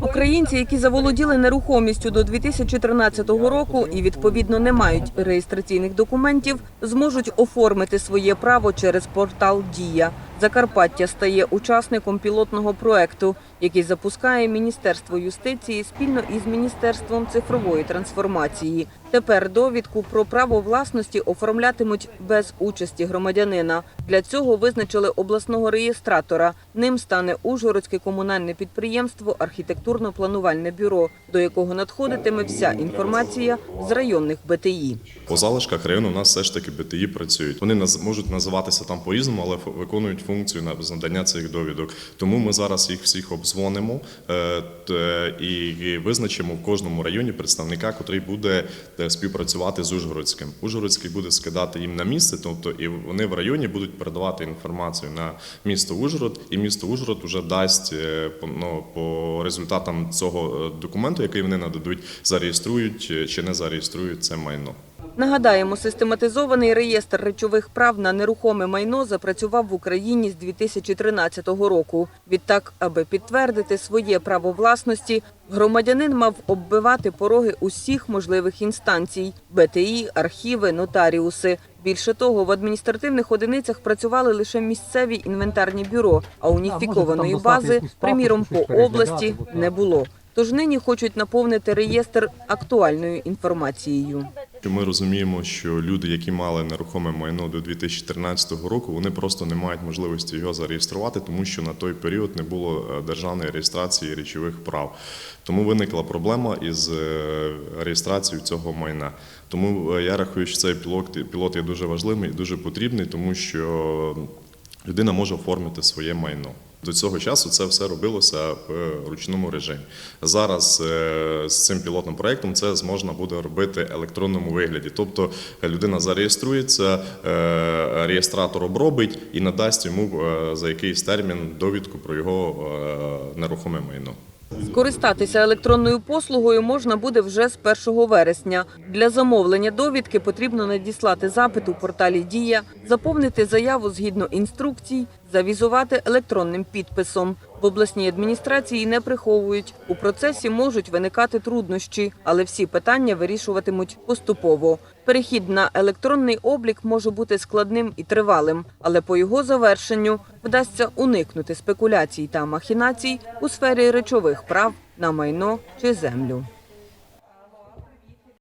Українці, які заволоділи нерухомістю до 2013 року і відповідно не мають реєстраційних документів, зможуть оформити своє право через портал Дія. Закарпаття стає учасником пілотного проекту, який запускає Міністерство юстиції спільно із Міністерством цифрової трансформації. Тепер довідку про право власності оформлятимуть без участі громадянина. Для цього визначили обласного реєстратора. Ним стане Ужгородське комунальне підприємство Архітектурно-планувальне бюро, до якого надходитиме вся інформація з районних БТІ. По залишках району у нас все ж таки БТІ працюють. Вони можуть називатися там по-різному, але ф- виконують функцію на надання цих довідок. Тому ми зараз їх всіх обдзвонимо е, і визначимо в кожному районі представника, котрий буде е, співпрацювати з Ужгородським. Ужгородський буде скидати їм на місце, тобто і вони в районі будуть передавати інформацію на місто Ужгород, і місто Ужгород вже дасть е, ну, по результатам цього документу, який вони нададуть, зареєструють чи не зареєструють це майно. Нагадаємо, систематизований реєстр речових прав на нерухоме майно запрацював в Україні з 2013 року. Відтак, аби підтвердити своє право власності, громадянин мав оббивати пороги усіх можливих інстанцій – БТІ, архіви, нотаріуси. Більше того, в адміністративних одиницях працювали лише місцеві інвентарні бюро, а уніфікованої бази, приміром, по області не було. Тож нині хочуть наповнити реєстр актуальною інформацією. Ми розуміємо, що люди, які мали нерухоме майно до 2013 року, вони просто не мають можливості його зареєструвати, тому що на той період не було е, державної реєстрації речових прав. Тому виникла проблема із е, реєстрацією цього майна. Тому е, я рахую, що цей пілот, пілот є дуже важливий і дуже потрібний, тому що людина може оформити своє майно. До цього часу це все робилося в ручному режимі. Зараз е, з цим пілотним проєктом це зможна буде робити в електронному вигляді. Тобто людина зареєструється, е, реєстратор обробить і надасть йому е, за якийсь термін довідку про його нерухоме майно. Скористатися електронною послугою можна буде вже з 1 вересня. Для замовлення довідки потрібно надіслати запит у порталі Дія, заповнити заяву згідно інструкцій, завізувати електронним підписом. В обласній адміністрації не приховують. У процесі можуть виникати труднощі, але всі питання вирішуватимуть поступово. Перехід на електронний облік може бути складним і тривалим, але по його завершенню вдасться уникнути спекуляцій та махінацій у сфері речових прав на майно чи землю.